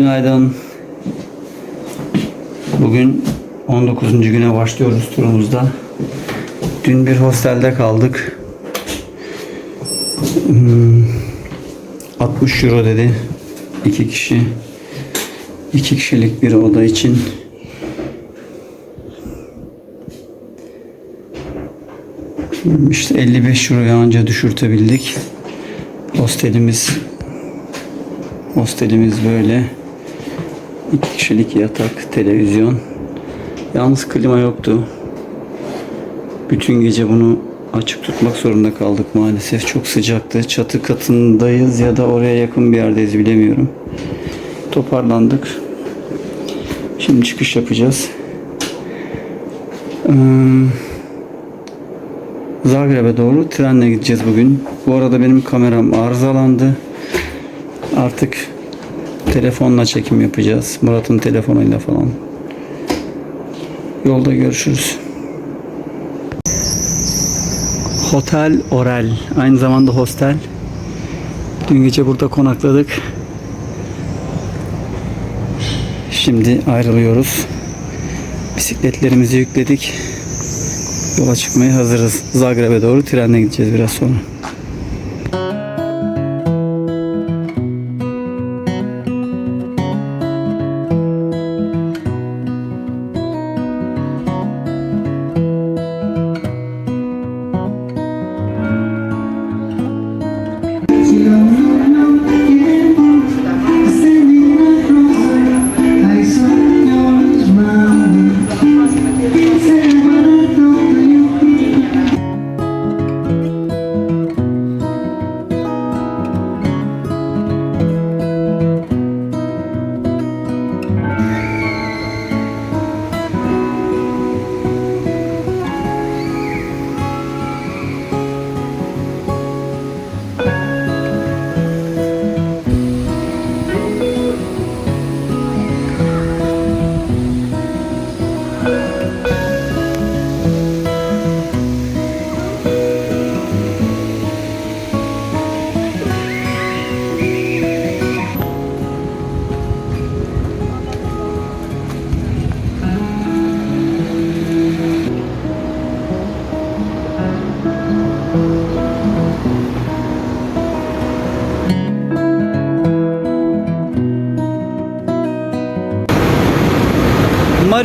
Günaydın. Bugün 19. güne başlıyoruz turumuzda. Dün bir hostelde kaldık. Hmm, 60 euro dedi. iki kişi. iki kişilik bir oda için. İşte 55 euroya anca düşürtebildik. Hostelimiz Hostelimiz böyle. İki kişilik yatak, televizyon. Yalnız klima yoktu. Bütün gece bunu açık tutmak zorunda kaldık maalesef. Çok sıcaktı. Çatı katındayız ya da oraya yakın bir yerdeyiz bilemiyorum. Toparlandık. Şimdi çıkış yapacağız. Ee, Zagreb'e doğru trenle gideceğiz bugün. Bu arada benim kameram arızalandı. Artık telefonla çekim yapacağız. Murat'ın telefonuyla falan. Yolda görüşürüz. Hotel Orel. Aynı zamanda hostel. Dün gece burada konakladık. Şimdi ayrılıyoruz. Bisikletlerimizi yükledik. Yola çıkmaya hazırız. Zagreb'e doğru trenle gideceğiz biraz sonra.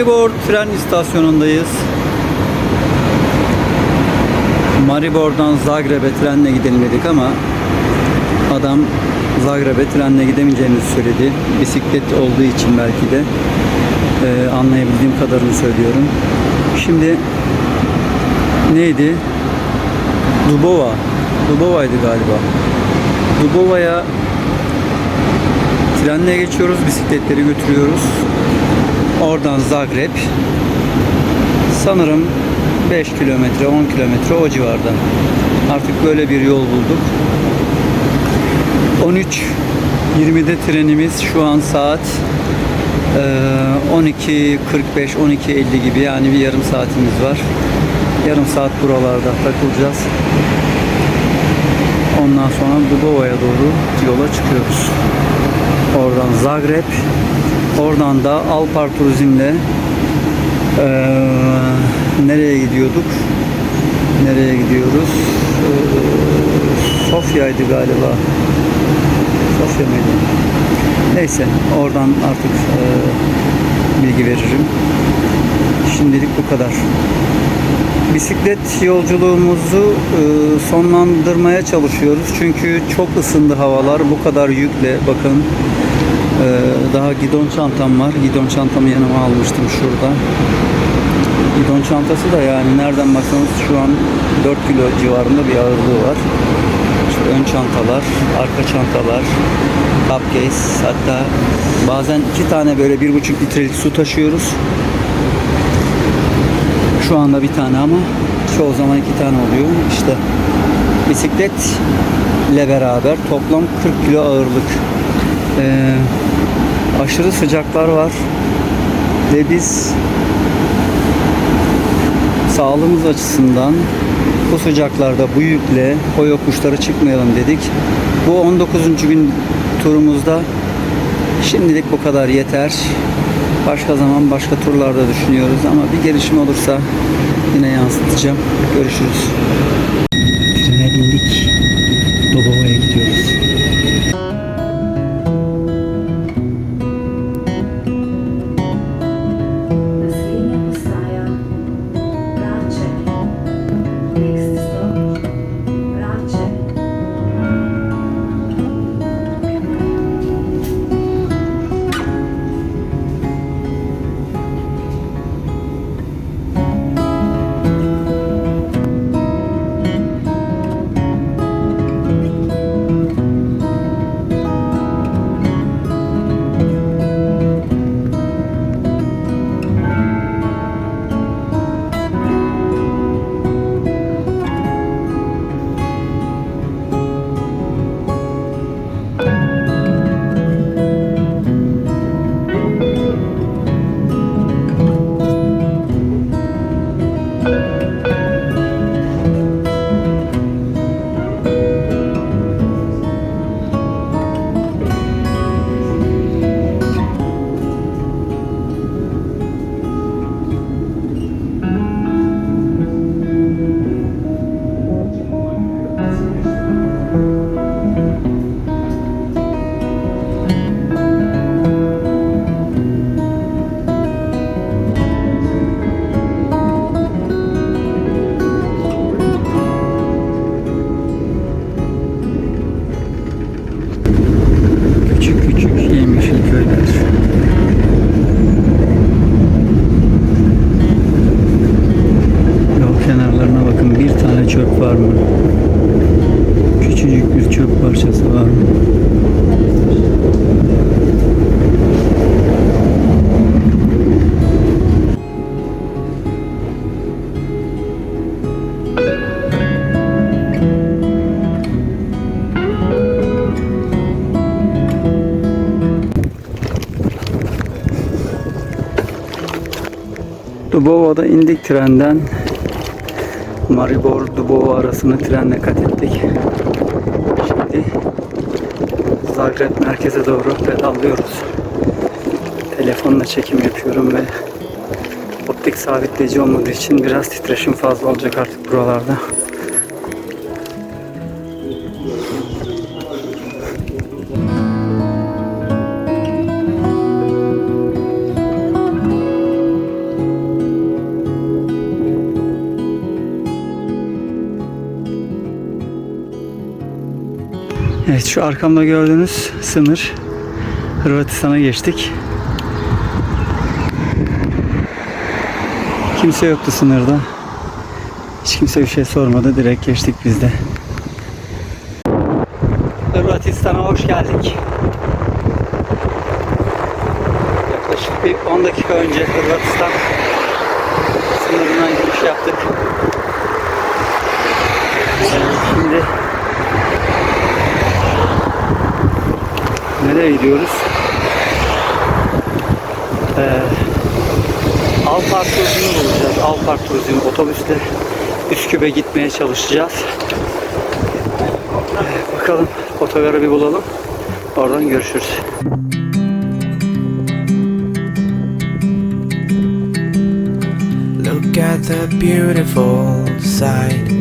Maribor tren istasyonundayız. Maribor'dan Zagreb'e trenle gidelim dedik ama adam Zagreb'e trenle gidemeyeceğimizi söyledi. Bisiklet olduğu için belki de Ee, anlayabildiğim kadarını söylüyorum. Şimdi neydi? Dubova. Dubova'ydı galiba. Dubova'ya trenle geçiyoruz, bisikletleri götürüyoruz. Oradan Zagreb. Sanırım 5 kilometre, 10 kilometre o civarda. Artık böyle bir yol bulduk. 13.20'de trenimiz şu an saat eee, 12.45, 12.50 gibi yani bir yarım saatimiz var. Yarım saat buralarda takılacağız. Ondan sonra Dubova'ya doğru yola çıkıyoruz. Oradan Zagreb, oradan da Alpar Turizm'le eee, nereye gidiyorduk? Nereye gidiyoruz? Eee, Sofya'ydı galiba. Sofya mıydı? Neyse oradan artık eee, bilgi veririm. Şimdilik bu kadar. Bisiklet yolculuğumuzu e, sonlandırmaya çalışıyoruz. Çünkü çok ısındı havalar. Bu kadar yükle bakın. E, daha gidon çantam var. Gidon çantamı yanıma almıştım şurada. Gidon çantası da yani nereden baksanız şu an 4 kilo civarında bir ağırlığı var. İşte ön çantalar, arka çantalar, cupcase hatta bazen iki tane böyle bir buçuk litrelik su taşıyoruz. Şu anda bir tane ama çoğu zaman iki tane oluyor. İşte bisikletle beraber toplam 40 kilo ağırlık. Ee, aşırı sıcaklar var ve biz sağlığımız açısından bu sıcaklarda bu yükle o yokuşlara çıkmayalım dedik. Bu 19. gün turumuzda Şimdilik bu kadar yeter. Başka zaman başka turlarda düşünüyoruz ama bir gelişme olursa yine yansıtacağım. Görüşürüz. Trene bindik. Dobova'ya gidiyoruz. Kenarlarına bakın bir tane çöp var mı? Küçücük bir çöp parçası var mı? Dubova'da indik trenden. Maribor Dubova arasını trenle kat ettik. Şimdi Zagreb merkeze doğru pedallıyoruz. Telefonla çekim yapıyorum ve optik sabitleyici olmadığı için biraz titreşim fazla olacak artık buralarda. Evet şu arkamda gördüğünüz sınır Hırvatistan'a geçtik. Kimse yoktu sınırda. Hiç kimse bir şey sormadı. Direkt geçtik biz de. Hırvatistan'a hoş geldik. Yaklaşık bir 10 dakika önce Hırvatistan sınırından giriş yaptık. Şimdi Nereye gidiyoruz? Ee, Alpar Turizm'i bulacağız. Alpar Turizm otobüsle Üsküp'e gitmeye çalışacağız. Ee, bakalım otogarı bir bulalım. Oradan görüşürüz. Look at the beautiful sight.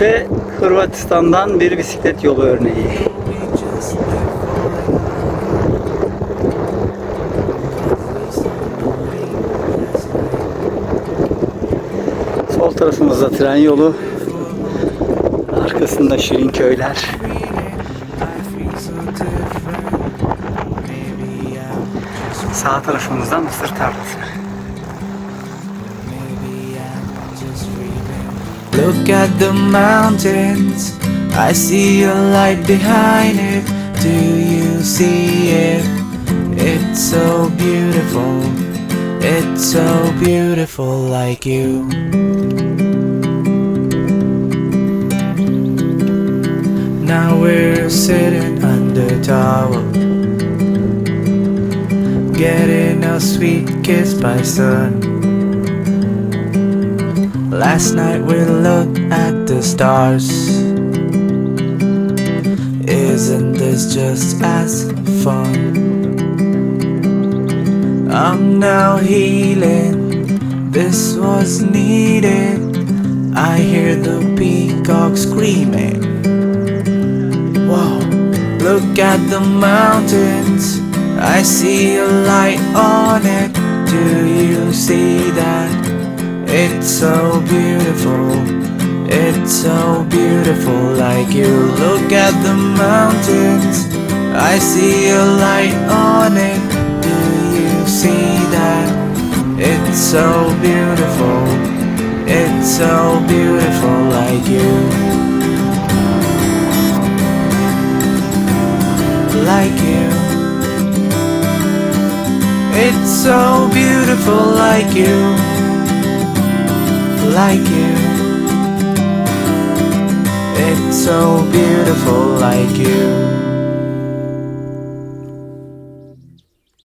Ve Hırvatistan'dan bir bisiklet yolu örneği. Sol tarafımızda tren yolu. Arkasında şirin köyler. Sağ tarafımızda mısır tarlası. Look at the mountains. I see a light behind it. Do you see it? It's so beautiful. It's so beautiful like you. Now we're sitting under tower, getting a sweet kiss by sun. Last night we looked at the stars. isn't this just as fun? I'm now healing, this was needed. I hear the peacock screaming. Wow, look at the mountains. I see a light on it. Do you see so beautiful. It's so beautiful, like you look at the mountains. I see a light on it. Do you see that? It's so beautiful. It's so beautiful, like you. Like you. It's so beautiful, like you. Like you. It's so beautiful like you.